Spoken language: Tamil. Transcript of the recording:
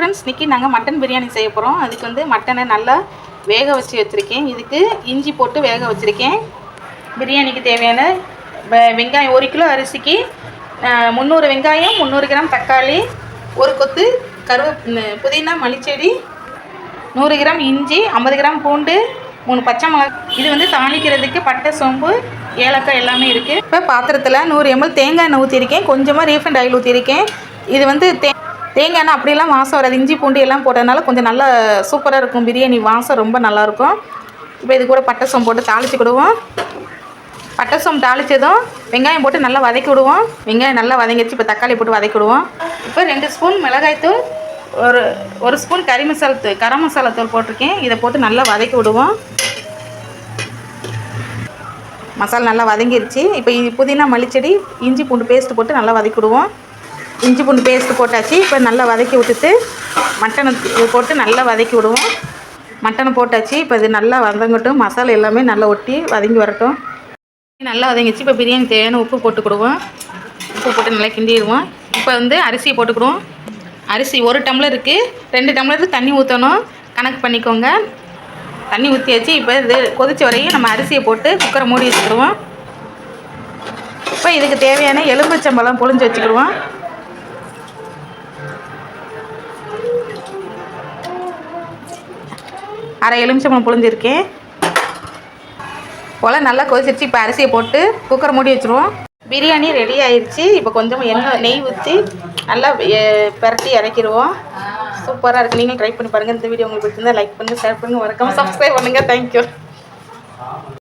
ஃப்ரெண்ட்ஸ் இன்றைக்கி நாங்கள் மட்டன் பிரியாணி செய்ய போகிறோம் அதுக்கு வந்து மட்டனை நல்லா வேக வச்சு வச்சுருக்கேன். இதுக்கு இஞ்சி போட்டு வேக வச்சுருக்கேன். பிரியாணிக்கு தேவையான வெங்காயம் ஒரு கிலோ அரிசிக்கு முந்நூறு வெங்காயம் முந்நூறு கிராம் தக்காளி ஒரு கொத்து கருவ புதினா மல்லிச்செடி நூறு கிராம் இஞ்சி ஐம்பது கிராம் பூண்டு மூணு பச்சை மிளகா. இது வந்து தாளிக்கிறதுக்கு பட்டை சோம்பு ஏலக்காய் எல்லாமே இருக்குது இப்போ பாத்திரத்தில் நூறு எம்எல் தேங்காய் எண்ணெய் ஊற்றிருக்கேன் கொஞ்சமாக ரீஃபண்ட் ஆயில் ஊற்றிருக்கேன் இது வந்து தே தேங்காய் எண்ணெய் அப்படியெல்லாம் வாசம் வராது. இஞ்சி பூண்டு எல்லாம் போட்டதுனால கொஞ்சம் நல்லா சூப்பராக இருக்கும். பிரியாணி வாசம் ரொம்ப நல்லாயிருக்கும் இப்போ இது கூட பட்டை சோம்பு போட்டு தாளிச்சுக்கிடுவோம் பட்டை சோம்பு தாளித்ததும் வெங்காயம் போட்டு நல்லா வதக்கி விடுவோம். வெங்காயம் நல்லா வதங்கிடுச்சு. இப்போ தக்காளி போட்டு வதக்கி விடுவோம். இப்போ ரெண்டு ஸ்பூன் மிளகாய்த்தூள் ஒரு ஒரு ஸ்பூன் கறி மசாலா தூள் கரம் மசாலா தூள் போட்டிருக்கேன். இதை போட்டு நல்லா வதக்கி விடுவோம். மசாலா நல்லா வதங்கிருச்சு. இப்போ புதினா மல்லிச்செடி இஞ்சி பூண்டு பேஸ்ட் போட்டு நல்லா வதக்கி விடுவோம். இஞ்சி பூண்டு பேஸ்ட்டு போட்டாச்சு. இப்போ நல்லா வதக்கி விட்டுட்டு மட்டனை போட்டு நல்லா வதக்கி விடுவோம். மட்டனை போட்டாச்சு. இப்போ இது நல்லா வதங்கட்டும். மசாலா எல்லாமே நல்லா ஒட்டி வதங்கி வரட்டும். நல்லா வதங்கிச்சு இப்போ பிரியாணி தேவையான உப்பு போட்டுக்கிடுவோம் உப்பு போட்டு நல்லா கிண்டிடுவோம். இப்போ வந்து அரிசியை போட்டுக்கிடுவோம். அரிசி ஒரு டம்ளர் இருக்குது ரெண்டு டம்ளர் தண்ணி ஊற்றணும் கணக்கு பண்ணிக்கோங்க. தண்ணி ஊற்றியாச்சு இப்போ இது கொதிச்ச வரையும் நம்ம அரிசியை போட்டு குக்கரை மூடி வச்சுக்கிடுவோம். இப்போ இதுக்கு தேவையான எலும்பச்சம்பழம் பொழிஞ்சு வச்சுக்கிடுவோம். அரை எலுமிச்சம்பழம் புழிஞ்சிருக்கேன். போல் நல்லா கொதிச்சிருச்சு. இப்போ அரிசியை போட்டு குக்கர் மூடி வச்சுருவோம். பிரியாணி ரெடி ஆயிடுச்சு இப்போ கொஞ்சம் எண்ணெய் நெய் ஊற்றி நல்லா பரட்டி பிரட்டி இறக்கிடுவோம் சூப்பராக இருக்குது நீங்களும் ட்ரை பண்ணி பாருங்கள் இந்த வீடியோ உங்களுக்கு பிடிச்சிருந்தா லைக் பண்ணுங்கள் ஷேர் பண்ணுங்கள் மறக்காமல் சப்ஸ்கிரைப் பண்ணுங்கள் தேங்க்யூ